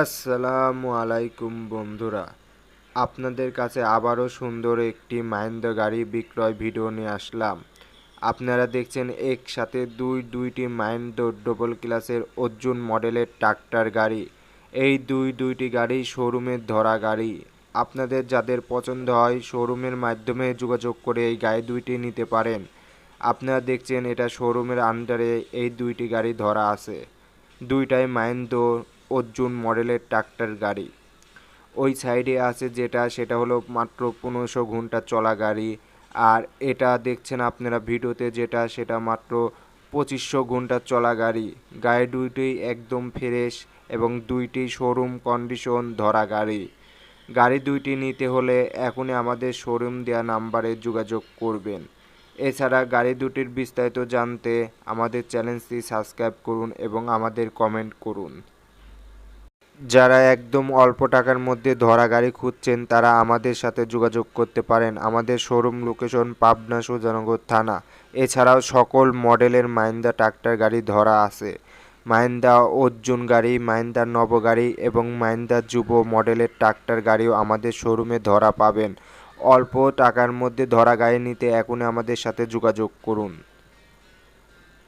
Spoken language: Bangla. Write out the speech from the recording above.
আসসালামু আলাইকুম বন্ধুরা। আপনাদের কাছে আবারও সুন্দর একটি মাহিন্দ্রা গাড়ি বিক্রয় ভিডিও নিয়ে আসলাম। আপনারা দেখছেন একসাথে দুই, দুইটি মাহিন্দ্রা ডবল ক্লাসের অর্জুন মডেলের ট্রাক্টর গাড়ি। এই দুই, দুইটি গাড়ি শোরুমের ধরা গাড়ি। আপনাদের যাদের পছন্দ হয় শোরুমের মাধ্যমে যোগাযোগ করে এই গাড়ি দুইটি নিতে পারেন। আপনারা দেখছেন এটা শোরুমের আন্ডারে এই দুইটি গাড়ি ধরা আছে। দুইটাই মাহিন্দ্র অর্জুন মডেলের ট্রাক্টর গাড়ি। ওই সাইডে আছে যেটা, সেটা হলো মাত্র পনেরোশো ঘণ্টা চলা গাড়ি। আর এটা দেখছেন আপনারা ভিডিওতে, যেটা, সেটা মাত্র পঁচিশশো ঘণ্টা চলা গাড়ি। গাড়ি দুইটি একদম ফ্রেশ এবং দুইটি শোরুম কন্ডিশন ধরা গাড়ি। গাড়ি দুইটি নিতে হলে এখনই আমাদের শোরুম দেওয়া নাম্বারে যোগাযোগ করবেন। এছাড়া গাড়ি দুটির বিস্তারিত জানতে আমাদের চ্যানেলটি সাবস্ক্রাইব করুন এবং আমাদের কমেন্ট করুন। যারা একদম অল্প টাকার মধ্যে ধরা গাড়ি খুঁজছেন, তারা আমাদের সাথে যোগাযোগ করতে পারেন। আমাদের শোরুম লোকেশন পাবনা সুজানগর থানা। এছাড়াও সকল মডেলের মাহিন্দা ট্রাক্টর গাড়ি ধরা আছে। মাহিন্দা অর্জুন গাড়ি মাহিন্দা নব গাড়ি এবং মাহিন্দা যুব মডেলের ট্রাক্টর গাড়িও আমাদের শোরুমে ধরা পাবেন। অল্প টাকার মধ্যে ধরা গাড়ি নিতে এখনই আমাদের সাথে যোগাযোগ করুন।